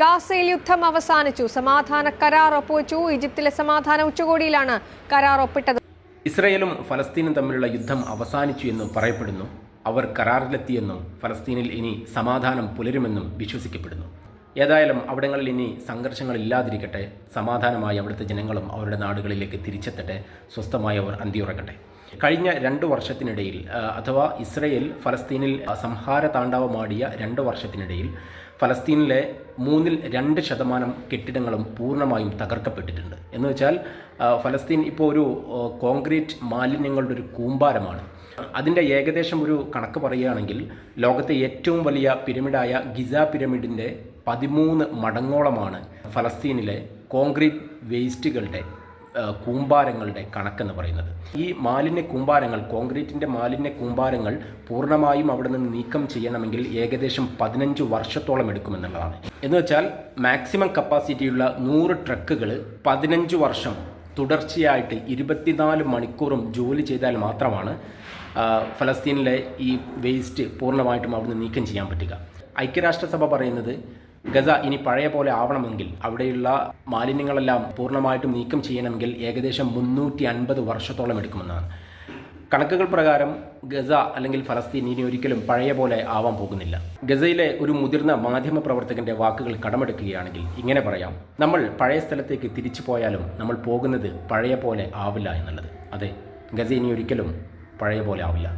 ഗാസയിൽ യുദ്ധം അവസാനിച്ചു. സമാധാന കരാർ ഒപ്പുവെച്ചു. ഈജിപ്തിലെ സമാധാന ഉച്ചകോടിയിലാണ് കരാർ ഒപ്പിട്ടത്. ഇസ്രയേലും ഫലസ്തീനും തമ്മിലുള്ള യുദ്ധം അവസാനിച്ചു എന്ന് പറയപ്പെടുന്നു. അവർ കരാറിലെത്തിയെന്നും ഫലസ്തീനിൽ ഇനി സമാധാനം പുലരുമെന്നും വിശ്വസിക്കപ്പെടുന്നു. ഏതായാലും അവിടങ്ങളിൽ ഇനി സംഘർഷങ്ങൾ ഇല്ലാതിരിക്കട്ടെ സമാധാനമായി അവിടുത്തെ ജനങ്ങളും അവരുടെ നാടുകളിലേക്ക് തിരിച്ചെത്തട്ടെ. സ്വസ്ഥമായി അവർ അന്തിയുറങ്ങട്ടെ. കഴിഞ്ഞ രണ്ട് വർഷത്തിനിടയിൽ അഥവാ ഇസ്രയേൽ ഫലസ്തീനിൽ സംഹാര താണ്ഡവമാടിയ രണ്ട് വർഷത്തിനിടയിൽ ഫലസ്തീനിലെ മൂന്നിൽ രണ്ട് ശതമാനം കെട്ടിടങ്ങളും പൂർണമായും തകർക്കപ്പെട്ടിട്ടുണ്ട്. എന്ന് വെച്ചാൽ ഫലസ്തീൻ ഇപ്പോൾ ഒരു കോൺക്രീറ്റ് മാലിന്യങ്ങളുടെ ഒരു കൂമ്പാരമാണ്. അതിന്റെ ഏകദേശം ഒരു കണക്ക് പറയുകയാണെങ്കിൽ ലോകത്തെ ഏറ്റവും വലിയ പിരമിഡായ ഗിസ പിരമിഡിന്റെ പതിമൂന്ന് മടങ്ങോളമാണ് ഫലസ്തീനിലെ കോൺക്രീറ്റ് വേസ്റ്റുകളുടെ കൂമ്പാരങ്ങളുടെ കണക്കെന്ന് പറയുന്നത്. ഈ മാലിന്യ കൂമ്പാരങ്ങൾ കോൺക്രീറ്റിന്റെ മാലിന്യ കൂമ്പാരങ്ങൾ പൂർണമായും അവിടെ നിന്ന് നീക്കം ചെയ്യണമെങ്കിൽ ഏകദേശം പതിനഞ്ച് വർഷത്തോളം എടുക്കുമെന്നുള്ളതാണ്. എന്ന് വെച്ചാൽ മാക്സിമം കപ്പാസിറ്റിയുള്ള നൂറ് ട്രക്കുകൾ പതിനഞ്ച് വർഷം തുടർച്ചയായിട്ട് ഇരുപത്തിനാല് മണിക്കൂറും ജോലി ചെയ്താൽ മാത്രമാണ് ഫലസ്തീനിലെ ഈ വേസ്റ്റ് പൂർണമായിട്ടും അവിടുന്ന് നീക്കം ചെയ്യാൻ പറ്റുക. ഐക്യരാഷ്ട്രസഭ പറയുന്നത് ഗസ ഇനി പഴയ പോലെ ആവണമെങ്കിൽ അവിടെയുള്ള മാലിന്യങ്ങളെല്ലാം പൂർണമായിട്ടും നീക്കം ചെയ്യണമെങ്കിൽ ഏകദേശം മുന്നൂറ്റി അൻപത് വർഷത്തോളം എടുക്കുമെന്നാണ്. കണക്കുകൾ പ്രകാരം ഗസ അല്ലെങ്കിൽ ഫലസ്തീൻ ഇനി ഒരിക്കലും പഴയ പോലെ ആവാൻ പോകുന്നില്ല. ഗസയിലെ ഒരു മുതിർന്ന മാധ്യമ പ്രവർത്തകന്റെ വാക്കുകൾ കടമെടുക്കുകയാണെങ്കിൽ ഇങ്ങനെ പറയാം. നമ്മൾ പഴയ സ്ഥലത്തേക്ക് തിരിച്ചു പോയാലും നമ്മൾ പോകുന്നത് പഴയ പോലെ ആവില്ല എന്നുള്ളത്. അതെ ഗസ ഇനി ഒരിക്കലും പഴയ പോലെ ആവില്ല.